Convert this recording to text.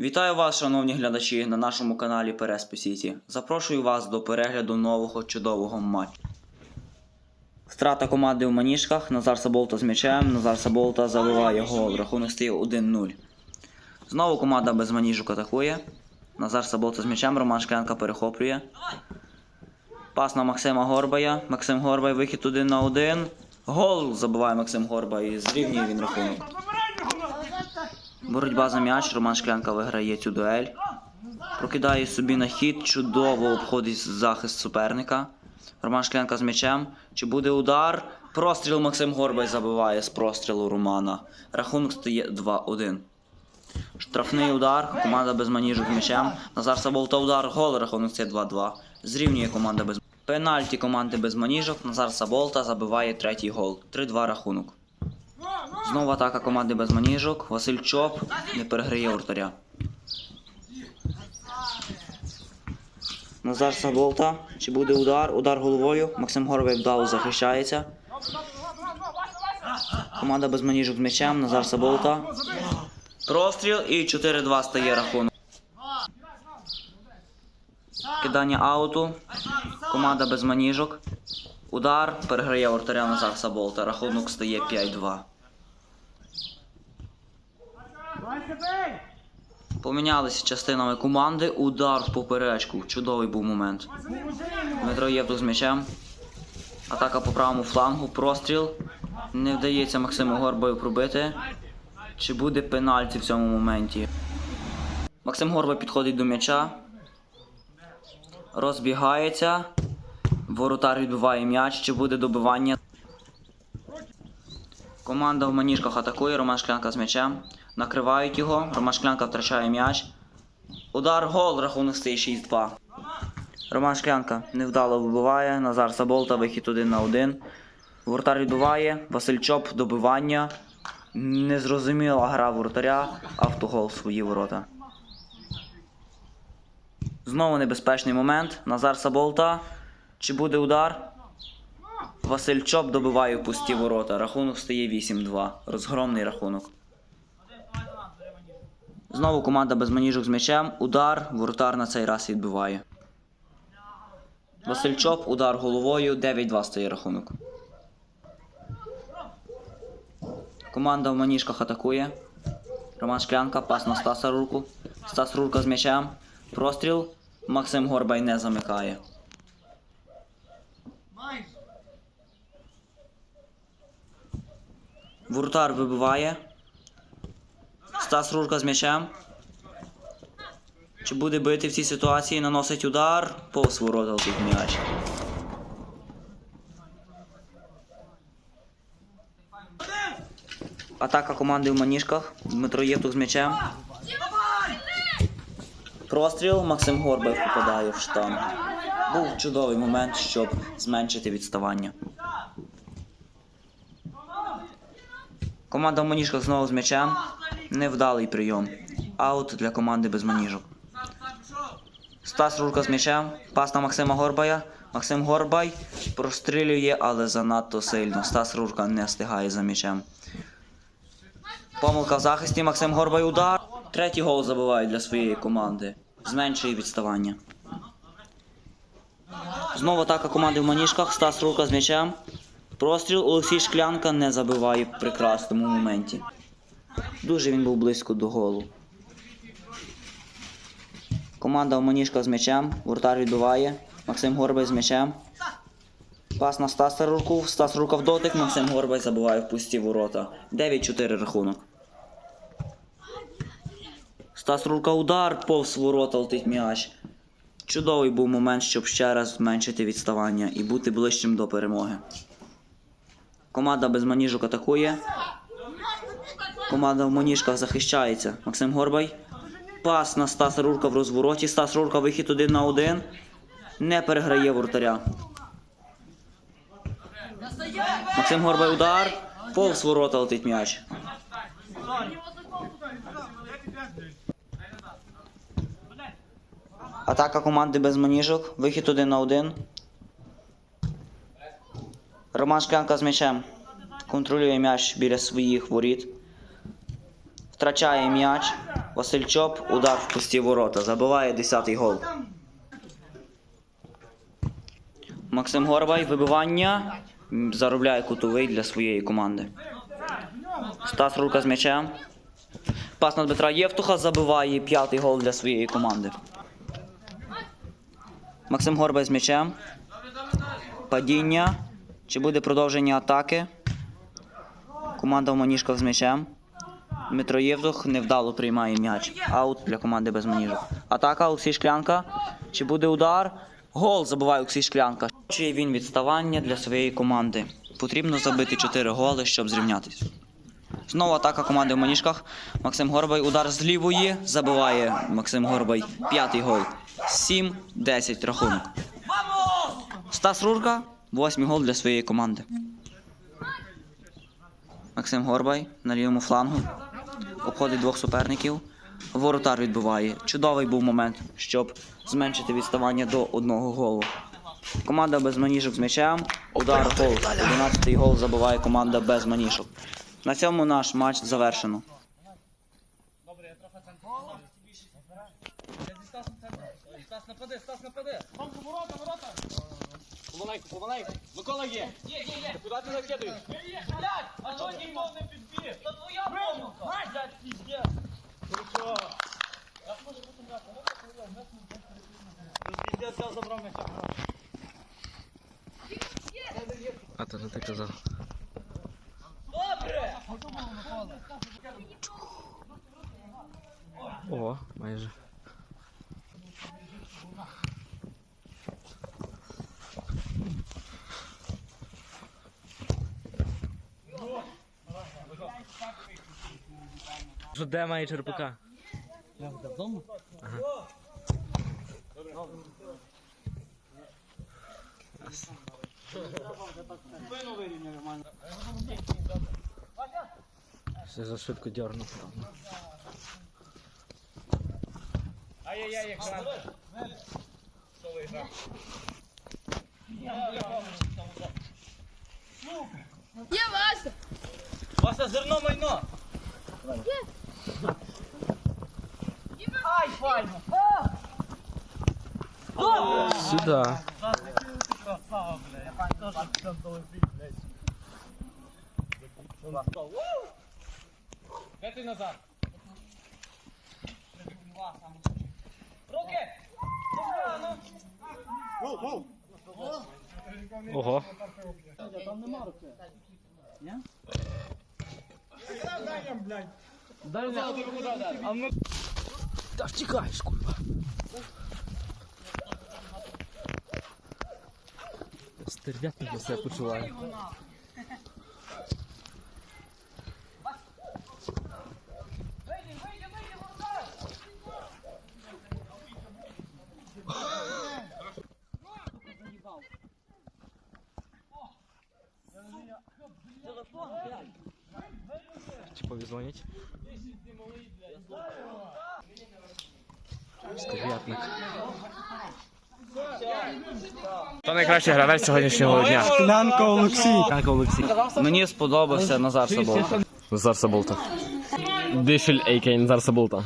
Вітаю вас, шановні глядачі, на нашому каналі Переспи Сіті. Запрошую вас до перегляду нового чудового матчу. Втрата команди в маніжках. Назар Саболта з м'ячем. Назар Саболта забиває гол. Рахунок стає 1-0. Знову команда без маніжок атакує. Назар Саболта з м'ячем. Роман Шклянка перехоплює. Пас на Максима Горбая. Максим Горбай вихід 1 на 1. Гол забиває Максим Горбай і зрівнює він рахунок. Боротьба за м'яч. Роман Шклянка виграє цю дуель. Прокидає собі на хід, чудово обходить захист суперника. Роман Шклянка з м'ячем. Чи буде удар? Простріл Максим Горбай забиває з прострілу Романа. Рахунок стає 2-1. Штрафний удар. Команда без маніжок м'ячем. Назар Саболта удар. Гол. Рахунок стає 2-2. Зрівнює команда без Пенальті команди без маніжок. Назар Саболта забиває третій гол. 3-2 рахунок. Знову атака команди без маніжок. Василь Чоп не переграє вратаря. Назар Саболта. Чи буде удар? Удар головою. Максим Горбай вдало захищається. Команда без маніжок з м'ячем. Назар Саболта. Простріл і 4-2 стає рахунок. Кидання ауту. Команда без маніжок. Удар. Переграє вратаря Назар Саболта. Рахунок стає 5-2. Помінялися частинами команди. Удар в поперечку. Чудовий був момент. Дмитро Євтух з м'ячем. Атака по правому флангу. Простріл. Не вдається Максиму Горбаю пробити. Чи буде пенальті в цьому моменті? Максим Горбай підходить до м'яча. Розбігається. Воротар відбиває м'яч. Чи буде добивання? Команда в маніжках атакує. Роман Шклянка з м'ячем. Накривають його. Роман Шклянка втрачає м'яч. Удар гол. Рахунок стає 6-2. Роман Шклянка невдало вибиває. Назар Саболта вихід 1 на 1. Воротар відбиває. Василь Чоп добивання. Незрозуміла гра воротаря. Автогол в свої ворота. Знову небезпечний момент. Назар Саболта. Чи буде удар? Василь Чоп добиває пусті ворота. Рахунок стає 8-2. Розгромний рахунок. Знову команда без маніжок з м'ячем. Удар. Воротар на цей раз відбиває. Василь Чоп, удар головою. 9-2 стає рахунок. Команда в маніжках атакує. Роман Шклянка, пас на Стаса Рурку. Стас Рурка з м'ячем. Простріл. Максим Горбай не замикає. Вуртар вибиває. Стас Рурка з м'ячем. Чи буде бити в цій ситуації? Наносить удар. Повз ворота летить м'яч. Атака команди в маніжках. Дмитро Євтух з м'ячем. Простріл. Максим Горбай попадає в штанг. Був чудовий момент, щоб зменшити відставання. Команда в маніжках знову з м'ячем. Невдалий прийом. Аут для команди без маніжок. Стас Рурка з м'ячем. Пас на Максима Горбая. Максим Горбай прострілює, але занадто сильно. Стас Рурка не встигає за м'ячем. Помилка в захисті. Максим Горбай удар. Третій гол забиває для своєї команди. Зменшує відставання. Знову атака команди в маніжках. Стас Рурка з м'ячем. Простріл Олексій Шклянка не забиває в прекрасному моменті. Дуже він був близько до голу. Команда в маніжках з м'ячем. Вратар відбиває. Максим Горбай з м'ячем. Пас на Стаса Рурку. Стас Рука в дотик. Максим Горбай забиває в пусті ворота. 9-4 рахунок. Стас Рурка удар, повз ворота летить м'яч. Чудовий був момент, щоб ще раз зменшити відставання і бути ближчим до перемоги. Команда без маніжок атакує. Команда в маніжках захищається. Максим Горбай. Пас на Стаса Рурка в розвороті. Стас Рурка вихід один на один. Не переграє воротаря. Максим Горбай удар. Повз ворота летить м'яч. Атака команди без маніжок. Вихід один на один. Роман Шклянка з м'ячем. Контролює м'яч біля своїх воріт. Втрачає м'яч. Василь Чоп, удар в пусті ворота. Забиває 10-й гол. Максим Горбай, вибивання. Заробляє кутовий для своєї команди. Стас Рулка з м'ячем. Пас на Дмитра Євтуха забиває п'ятий гол для своєї команди. Максим Горбай з м'ячем. Падіння. Чи буде продовження атаки? Команда в з м'ячем. Дмитро Євтух невдало приймає м'яч. Аут для команди без маніжок. Атака Олексій Шклянка. Чи буде удар? Гол забиває Олексій Шклянка. Чи він відставання для своєї команди? Потрібно забити 4 голи, щоб зрівнятися. Знову атака команди в маніжках. Максим Горбай. Удар з лівої. Забиває Максим Горбай. П'ятий гол. 7-10 рахунок. Стас Рурка. Восьмий гол для своєї команди. Максим Горбай на лівому флангу. Обходить двох суперників. Воротар відбиває. Чудовий був момент, щоб зменшити відставання до одного голу. Команда без маніжок з м'ячем. Удар гол. 11-й гол забиває команда без маніжок. На цьому наш матч завершено. Добре, я троханку. Стас нападе, Стас нападе. Ворота, ворота. Помаленьку, помаленьку. Микола є. Є, є, є. Куди ти закидуєш? Блядь, а чого ніхто не твоя помилка. Піздець. Хорошо. Я можу забрав м'яча. А то не ти казав. Добре. О, майже. Де має черпака? Вдома? Ага. Все за швидко дернув. Ай-яй-яй, екран. Є Вася! Вася, зерно майно. Ай, файно. Сюда. Красава, бля. Я теж там долетить, блядь. Де ти назад? Руки! Ого. Дай руку, дай, дай. А ну Та втікаєш, курва. Стерв'ятник я себе почуваю. Чи повізвонять? Стерв'ятник. Хто найкращий гравець сьогоднішнього дня? Лянка Олексій. Янко Олексій. Мені сподобався Назар Саболта. Назар Саболта. Дишель, Ейкейн Назар Саболта.